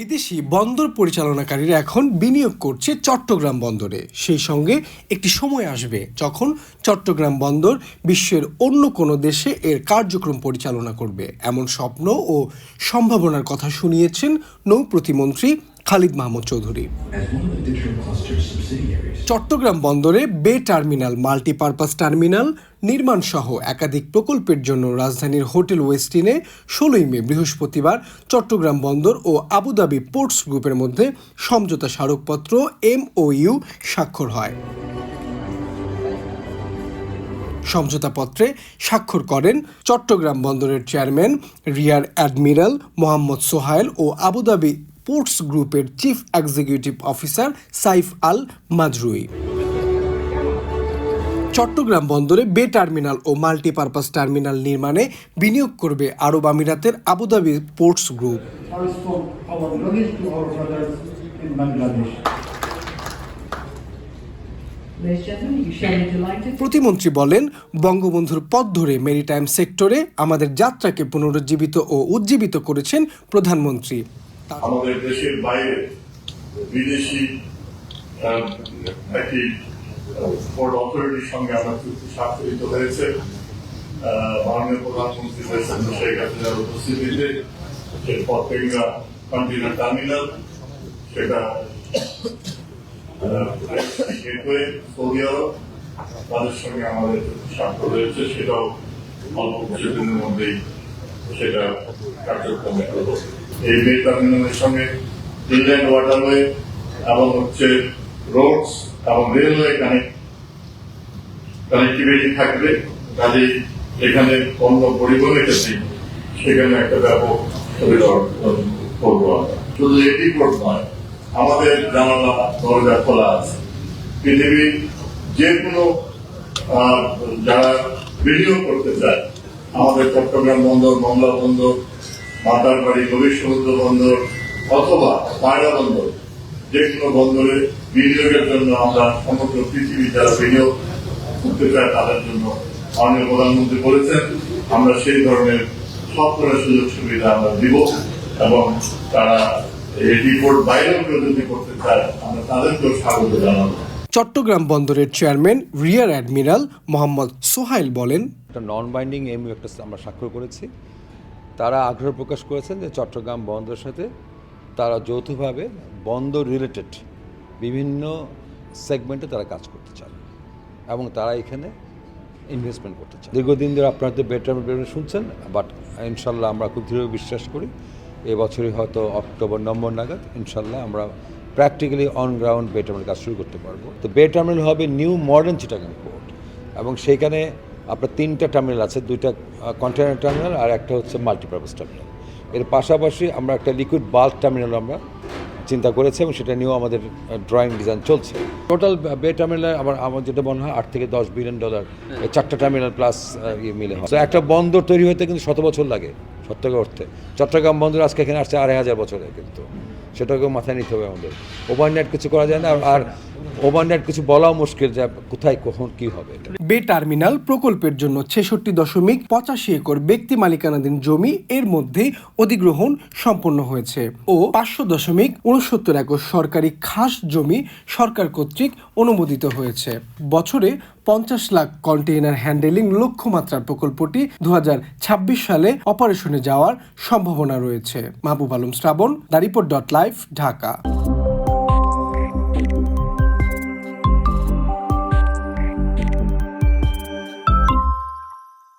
বিদেশি বন্দর পরিচালনাকারীরা এখন বিনিয়োগ করছে চট্টগ্রাম বন্দরে। সেই সঙ্গে একটি সময় আসবে যখন চট্টগ্রাম বন্দর বিশ্বের অন্য কোনো দেশে এর কার্যক্রম পরিচালনা করবে। এমন স্বপ্ন ও সম্ভাবনার কথা শুনিয়েছেন নৌ প্রতিমন্ত্রী খালিদ মাহমুদ চৌধুরী. চট্টগ্রাম বন্দরে বে টার্মিনাল, মাল্টিপারপাস টার্মিনাল, নির্মাণ সহ একাধিক প্রকল্পের জন্য রাজধানীর হোটেল ওয়েস্টিনে ষোলোই মে বৃহস্পতিবার চট্টগ্রাম বন্দর ও আবুধাবি পোর্টস গ্রুপের মধ্যে সমঝোতা স্মারকপত্র এমওইউ স্বাক্ষর হয় সমঝোতাপত্রে স্বাক্ষর করেন চট্টগ্রাম বন্দরের chairman, rear admiral Mohammad Sohail ও আবুধাবি পোর্টস গ্রুপের chief executive officer Saif Al Mazrouei Chattogram বন্দরে বে টার্মিনাল ও মাল্টিপারপাস টার্মিনাল নির্মাণে বিনিয়োগ করবে আরব আমিরাতের আবুধাবি পোর্টস গ্রুপ. প্রতিমন্ত্রী বলেন, বঙ্গবন্ধুর পথ ধরে মেরিটাইম সেক্টরে আমাদের যাত্রাকে পুনরুজ্জীবিত ও উজ্জীবিত করেছেন প্রধানমন্ত্রী আমাদের দেশের বাইরে বিদেশি একটি পোর্ট অথরিটির সঙ্গে আমরা চুক্তি স্বাক্ষরিত হয়েছে। মাননীয় প্রধানমন্ত্রী হয়েছেন শেখ হাসিনার উপস্থিতিতে। সে পতেঙ্গা কন্টেনার টার্মিনাল সেটা গেটওয়ে সৌদি আরব, তাদের সঙ্গে আমাদের স্বাক্ষর হয়েছে সেটাও অল্প কিছুদিনের মধ্যেই সেটা কার্যক্রমে এই টার্মিনালের সঙ্গে ইনল্যান্ড ওয়াটারওয়ে এবং হচ্ছে রোডস এবং রেলওয়ে কানেক্ট কানেক্টিভিটি থাকবে। কাজেই এখানে পণ্য পরিবহনের ক্ষেত্রে সেখানে একটা ব্যাপক করব শুধু এটি পোর্ট নয়, আমাদের জানালা, দরজা খোলা আছে। পৃথিবীর যে কোনো যারা বিনিয়োগ করতে চায়, আমাদের চট্টগ্রাম বন্দর, মংলা বন্দর মাতারবাড়ি গভীর সমুদ্র বন্দর অথবা পায়রা বন্দর যে কোনো বন্দরে বিনিয়োগের জন্য আমরা সমগ্র পৃথিবী যারা বিনিয়োগ করতে চায় তাদের জন্য মাননীয় প্রধানমন্ত্রী বলেছেন আমরা সেই ধরনের সব ধরনের সুযোগ সুবিধা আমরা দিব এবং তারা এই রিপোর্ট বাইরেও কেউ যদি করতে চায় আমরা তাদেরকেও স্বাগত জানাব। চট্টগ্রাম বন্দরের chairman rear admiral Mohammad Sohail বলেন একটা নন বাইন্ডিং এমইউ একটা আমরা স্বাক্ষর করেছি। তারা আগ্রহ প্রকাশ করেছেন যে চট্টগ্রাম বন্দরের সাথে তারা যৌথভাবে বন্দর রিলেটেড বিভিন্ন সেগমেন্টে তারা কাজ করতে চান এবং তারা এখানে ইনভেস্টমেন্ট করতে চান। দীর্ঘদিন ধরে আপনারা তো বেটার বেটার শুনছেন বাট ইনশাল্লাহ আমরা খুব দৃঢ় বিশ্বাস করি এবছরই হয়তো অক্টোবর, নভেম্বর নাগাদ ইনশাল্লাহ আমরা প্র্যাকটিক্যালি অন গ্রাউন্ড বে কাজ শুরু করতে পারব। তো বে হবে নিউ মডার্ন চিটাগাং পোর্ট এবং সেইখানে আপনার তিনটা টার্মিনাল আছে, দুইটা কন্টেনার টার্মিনাল আর একটা হচ্ছে মাল্টিপারপাস টার্মিনাল এর পাশাপাশি আমরা একটা লিকুইড বাল্ক টার্মিনাল আমরা চিন্তা করেছি এবং সেটা নিয়েও আমাদের ড্রয়িং ডিজাইন চলছে। টোটাল বে টার্মিনাল আমার আমার যেটা মনে হয়, আট থেকে দশ বিলিয়ন ডলার চারটা টার্মিনাল প্লাস ইয়ে মিলে হয়। একটা বন্দর তৈরি হতে কিন্তু শত বছর লাগে সত্যকে অর্থে। চট্টগ্রাম বন্দর আজকে এখানে আসছে আড়াই হাজার বছরে কিন্তু। সেটাকেও মাথায় নিতে হবে আমাদের। ওভারনাইট কিছু করা যায় না আর ওভারনাইট কিছু বলাও মুশকিল যে কোথায়, কখন, কি হবে বে টার্মিনাল প্রকল্পের জন্য ছেষট্টি দশমিক পঁচাশি একর ব্যক্তি মালিকানাধীন জমি এর মধ্যে অধিগ্রহণ সম্পন্ন হয়েছে ও পাঁচশো দশমিক উনসত্তর একর সরকারি খাস জমি সরকার কর্তৃক অনুমোদিত হয়েছে। বছরে পঞ্চাশ লাখ কন্টেইনার হ্যান্ডেলিং লক্ষ্যমাত্রার প্রকল্পটি দু হাজার ছাব্বিশ সালে অপারেশনে যাওয়ার সম্ভাবনা রয়েছে। Mahbub Alam Srabon the report dot live, Dhaka.